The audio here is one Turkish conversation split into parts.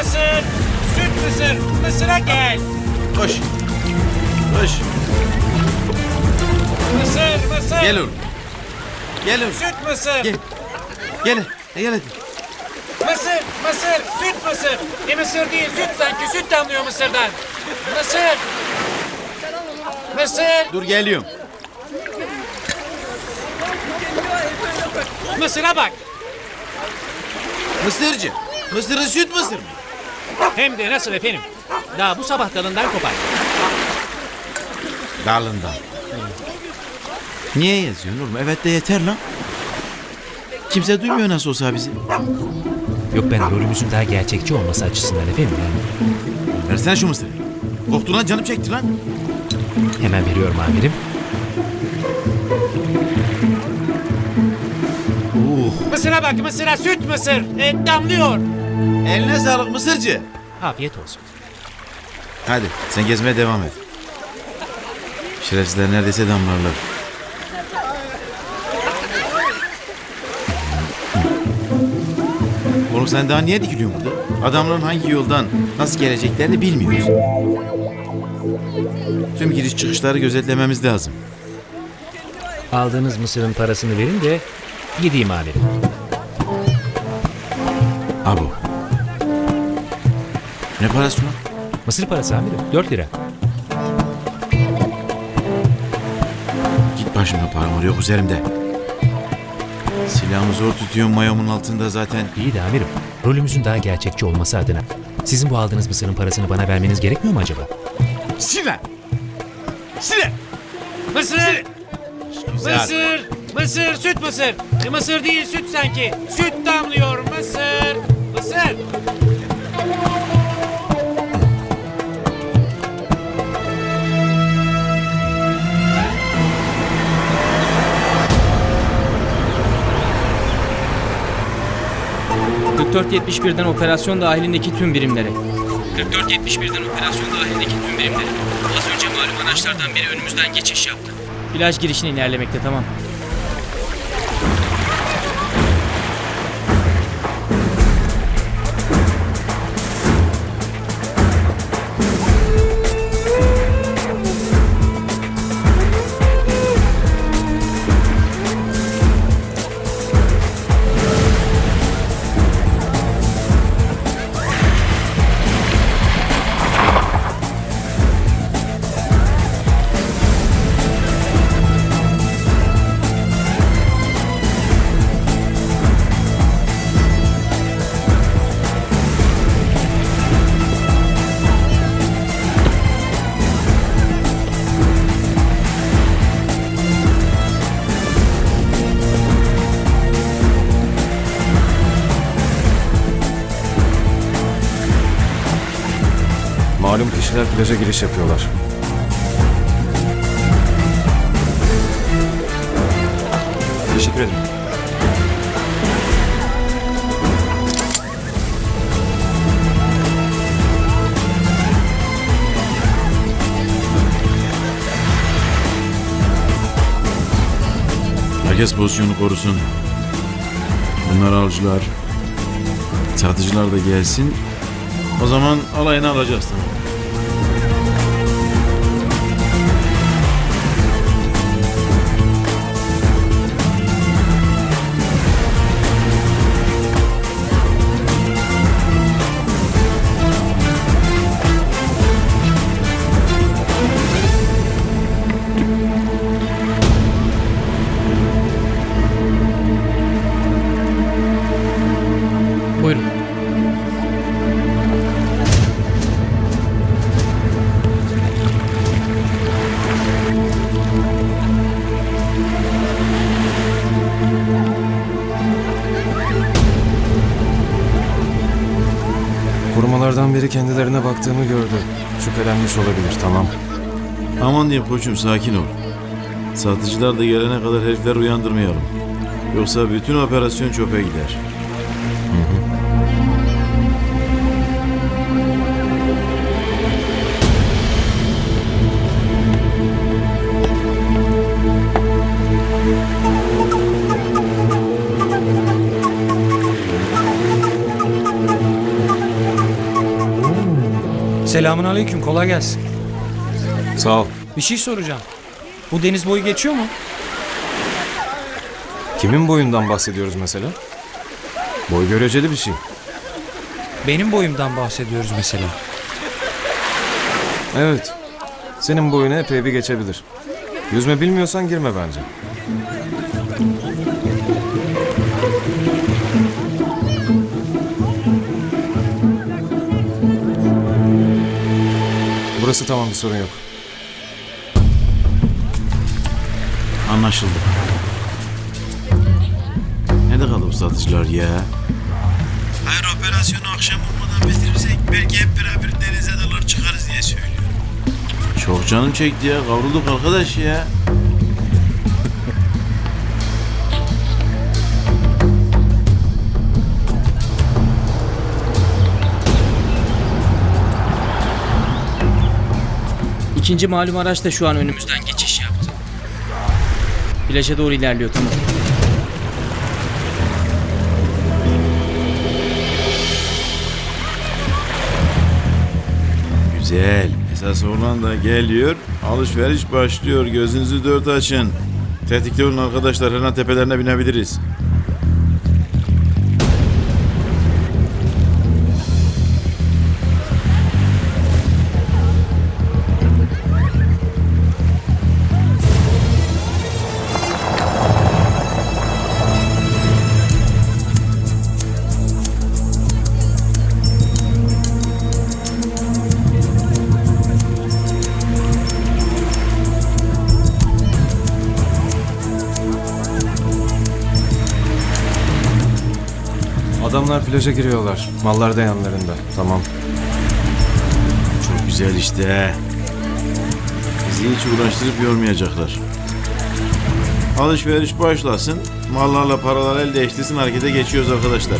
mısır, süt mısır, mısıra gel. Koş. Koş. Mısır, mısır, Gel oğlum. Gel oğlum. süt mısır, Gel. Gel. Gel hadi. mısır, mısır, süt mısır. E mısır değil, süt sanki, süt damlıyor mısırdan. Mısır. Mısır, Dur geliyorum. mısıra bak. Mısırcı. Mısırın süt mısır mı? Hem de nasıl efendim? Daha bu sabah dalından kopar. Dalından. Niye yazıyorsun oğlum? Evet de yeter lan. Kimse duymuyor nasıl olsa bizi. Yok ben rolümüzün daha gerçekçi olması açısından efendim yani. Versene şu mısırı. Koktu lan canım çekti lan. Hemen veriyorum amirim. Uh. Mısıra bak mısıra süt mısır. E, damlıyor. Eline sağlık mısırcı. Afiyet olsun. Hadi sen gezmeye devam et. Şerefsizler neredeyse damlarlar. Oğlum sen daha niye dikiliyorsun burada? Adamların hangi yoldan nasıl geleceklerini bilmiyoruz. Tüm giriş çıkışları gözetlememiz lazım. Aldığınız mısırın parasını verin de gideyim amirim. Abo. Ne parası lan? Mısır parası amirim 4 lira. Git başımdan param yok üzerimde. Silahımı zor tutuyorum mayomun altında zaten. İyi de amirim rolümüzün daha gerçekçi olması adına sizin bu aldığınız mısırın parasını bana vermeniz gerekmiyor mu acaba? Sinan! Sinan! Mısır! Mısır! Mısır! Süt mısır! E, mısır değil süt sanki. Süt damlıyor mısır! Mısır! ...4471'den operasyon dahilindeki tüm birimlere. 4471'den operasyon dahilindeki tüm birimlere. Az önce malum araçlardan biri önümüzden geçiş yaptı. Plaj girişine ilerlemekte tamam. Malum kişiler plaja giriş yapıyorlar. Teşekkür ederim. Herkes pozisyonu korusun. Bunlar avcılar. Satıcılar da gelsin. O zaman alayını alacağız tamam. Biri kendilerine baktığımı gördü. Şüphelenmiş olabilir tamam. Aman diyeyim koçum sakin ol. Satıcılar da gelene kadar herifleri uyandırmayalım. Yoksa bütün operasyon çöpe gider. Selamun aleyküm, kolay gelsin. Sağ ol. Bir şey soracağım. Bu deniz boyu geçiyor mu? Kimin boyundan bahsediyoruz mesela? Boy göreceli bir şey. Benim boyumdan bahsediyoruz mesela. Evet. Senin boyunu epey bir geçebilir. Yüzme bilmiyorsan girme bence. Burası tamam bir sorun yok. Anlaşıldı. Nerede kaldı bu satıcılar ya? Hayır operasyonu akşam olmadan bitirirsek belki hep beraber denize dalar çıkarız diye söylüyorum. Çok canım çekti ya. Kavrulduk arkadaş ya. İkinci malum araç da şu an önümüzden geçiş yaptı. Plaja doğru ilerliyor tamam. Güzel. Esas olan da geliyor. Alışveriş başlıyor. Gözünüzü dört açın. Tetikte olun arkadaşlar. Her an tepelerine binebiliriz. Adamlar plaja giriyorlar. Mallar da yanlarında. Tamam. Çok güzel işte. Bizi hiç uğraştırıp yormayacaklar. Alışveriş başlasın. Mallarla paralar el değiştirsin. Harekete geçiyoruz arkadaşlar.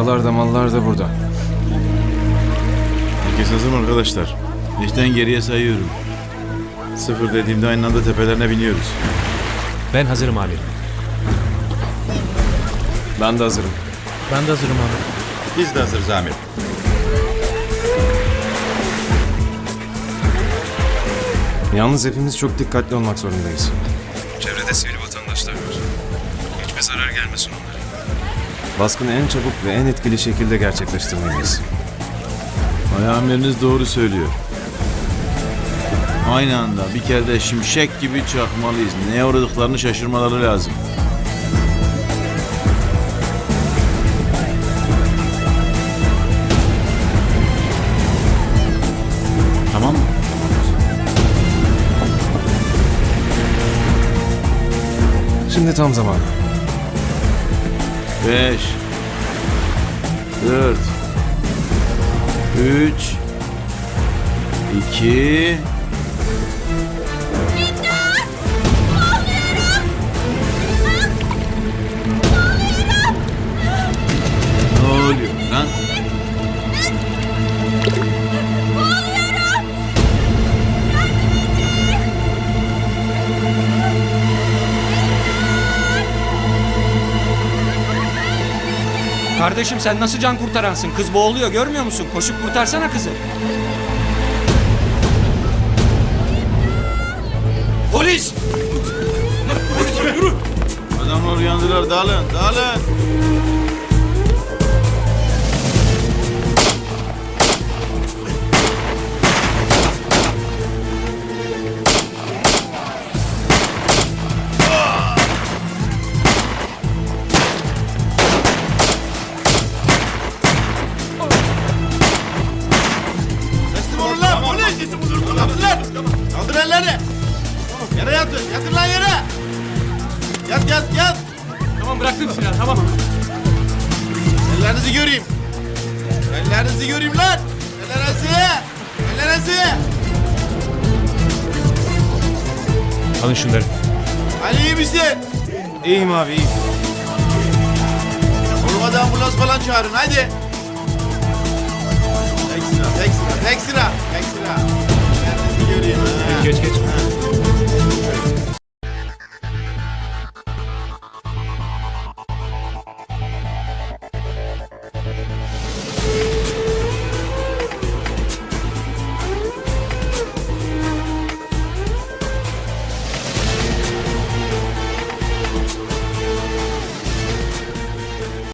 Paralar da mallar da burada. Herkes hazır mı arkadaşlar? Beşten geriye sayıyorum. Sıfır dediğimde aynı anda tepelerine biniyoruz. Ben hazırım amirim. Ben de hazırım. Ben de hazırım abi. Biz de hazırız amirim. Yalnız hepimiz çok dikkatli olmak zorundayız. Çevrede sivil vatandaşlar var. Hiçbir zarar gelmesin onlara. Baskını en çabuk ve en etkili şekilde gerçekleştirmeliyiz. Ay amiriniz doğru söylüyor. Aynı anda bir kere de şimşek gibi çakmalıyız. Neye uğradıklarını şaşırmaları lazım. Tamam mı? Şimdi tam zamanı. Beş. Dört. Üç. iki, kardeşim sen nasıl can kurtaransın? Kız boğuluyor görmüyor musun? Koşup kurtarsana kızı. Polis! Polis! Adamlar uyandılar dağılın dağılın. Ellerinizi göreyim lan. Ellerinizi. Ellerinizi. Alın şunları. Ali iyi misin? İyiyim abi iyiyim. Olmadı ambulans falan çağırın hadi. Tek sıra, tek sıra, tek sıra, tek sıra. Ellerinizi göreyim. ha. Geç geç.